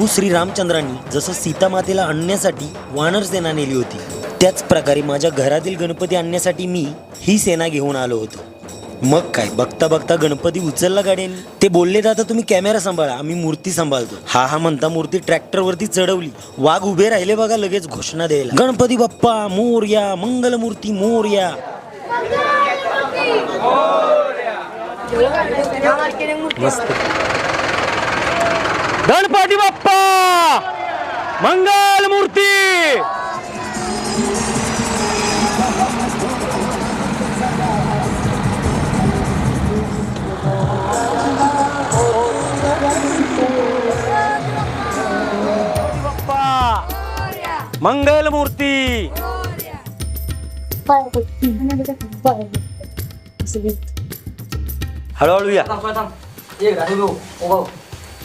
प्रभू श्री रामचंद्रांनी जसं सीतामातेला आणण्यासाठी वानर सेना नेली होती त्याच प्रकारे माझ्या घरातील गणपती आणण्यासाठी मी ही सेना घेऊन आलो होतो. मग काय बघता बघता गणपती उचलला गाड्यांनी. ते बोलले दादा तुम्ही कॅमेरा सांभाळा आम्ही मूर्ती सांभाळतो. हा हा म्हणता मूर्ती ट्रॅक्टरवरती चढवली. वाघ उभे राहिले बघा लगेच घोषणा द्यायला. गणपती बाप्पा मोर्या मंगलमूर्ती मोर्या मस्त. गणपती बाप्पा मंगल मूर्ती बाप्पा मंगल मूर्ती हळूहळू या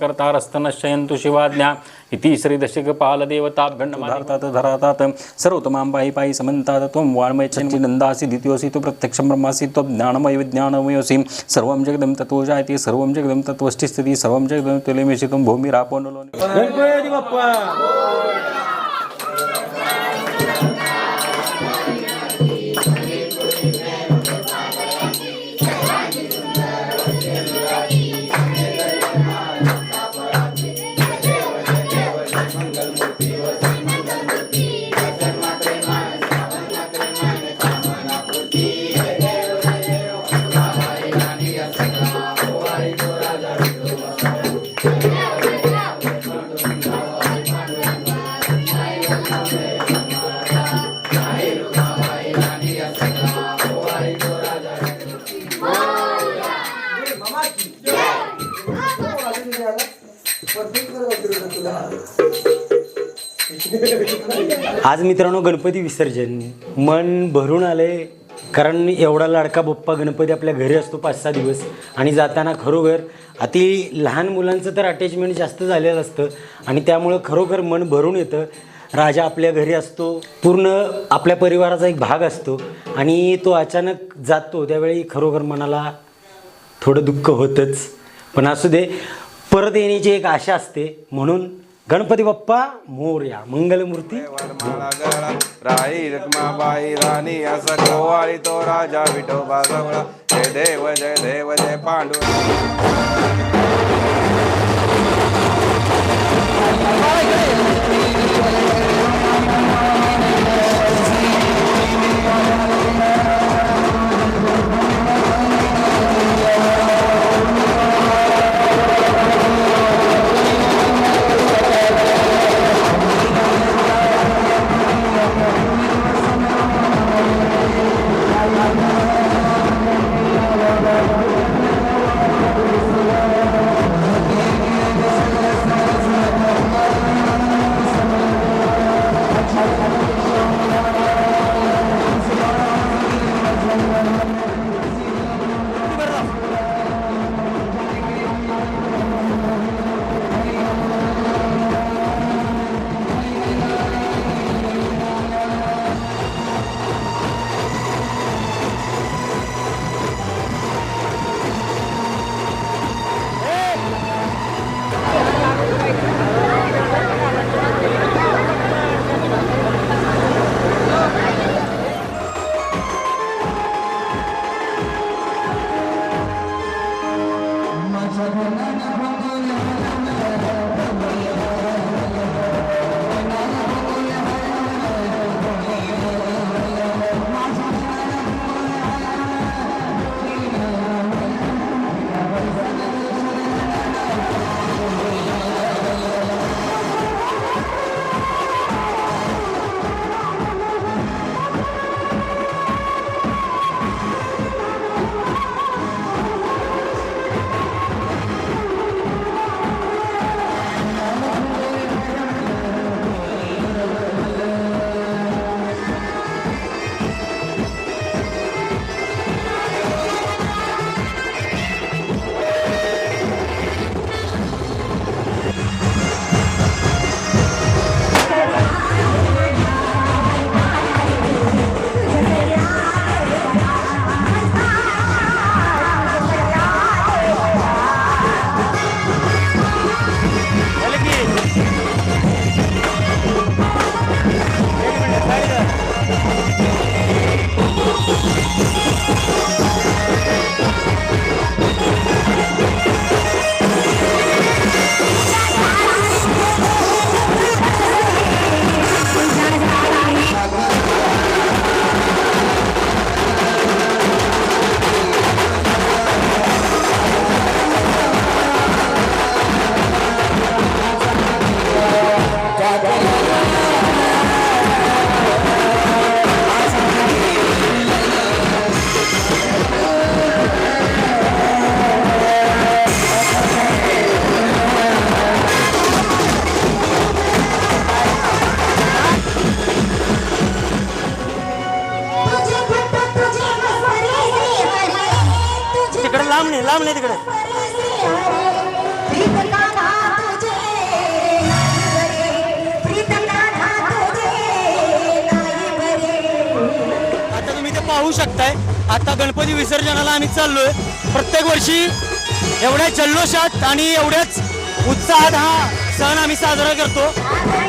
करता रस्तनश्चयन्तु शिवाज्ञा। इति श्रीदशिकपाल देवताभ्यण्ड भारतात धरातात सर्वतमां पायी पायी समन्तात त्वं वाङ्मयच्छन्ति नन्दासि द्वितीयोऽसि तु प्रत्यक्षं ब्रह्मासि त्वं ज्ञानमय विज्ञानमयोऽसि। सर्वं जगदं ततो जायते सर्वं जगदं तत्त्वष्टिस्थितिः सर्वं जगदं तुल्यमेषि त्वं भूमिरापोनलो गणपती बाप्पा आज मित्रांनो गणपती विसर्जन. मन भरून आले कारण एवढा लाडका बप्पा गणपती आपल्या घरी असतो पाच सहा दिवस. आणि जाताना खरोखर अति लहान मुलांचं तर अटॅचमेंट जास्त झालेलं असतं. आणि त्यामुळं खरोखर मन भरून येतं. राजा आपल्या घरी असतो. पूर्ण आपल्या परिवाराचा एक भाग असतो. आणि तो अचानक जातो. त्यावेळी खरोखर मनाला थोडं दुःख होतंच. पण असू दे परत येण्याची एक आशा असते. म्हणून गणपती बाप्पा मोर्या मंगलमूर्ती राई रखमाबाई राणी असा गोवाळी तो राजा विठोबा जवळा जय देव जय देव जय पांडू लांब नाही तिकडे. आता तुम्ही ते पाहू शकताय आता गणपती विसर्जनाला आम्ही चाललोय. प्रत्येक वर्षी एवढ्या जल्लोषात आणि एवढ्याच उत्साहात हा सण आम्ही साजरा करतो.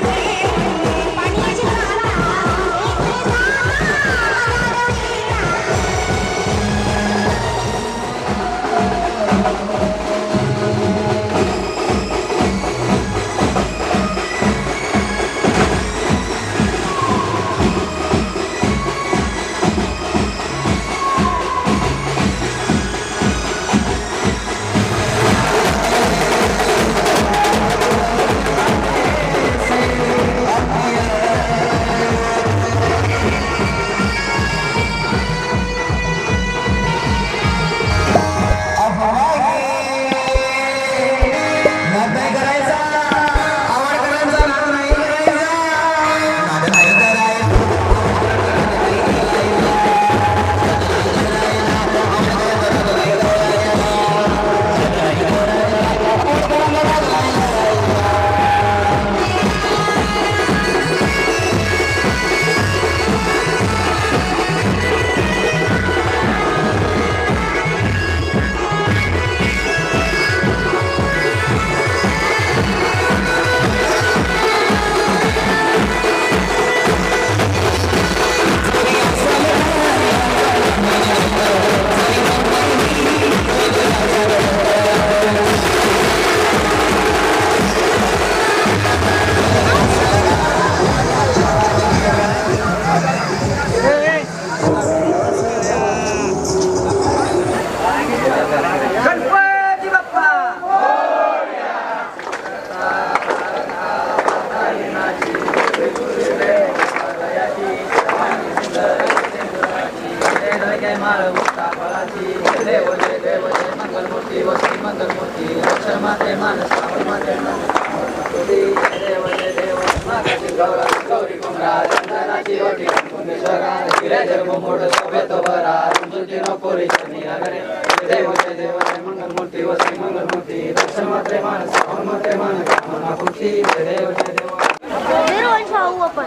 रोज खाऊ आपण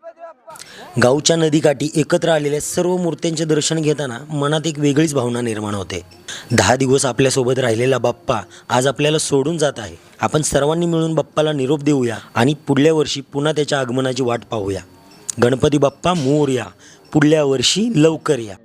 गावच्या नदीकाठी एकत्र आलेल्या सर्व मूर्त्यांचे दर्शन घेताना मनात एक वेगळीच भावना निर्माण होते. दहा दिवस आपल्यासोबत राहिलेला बाप्पा आज आपल्याला सोडून जात आहे. आपण सर्वांनी मिळून बाप्पाला निरोप देऊया आणि पुढल्या वर्षी पुन्हा त्याच्या आगमनाची वाट पाहूया. गणपती बाप्पा मोर या पुढल्या वर्षी लवकर या.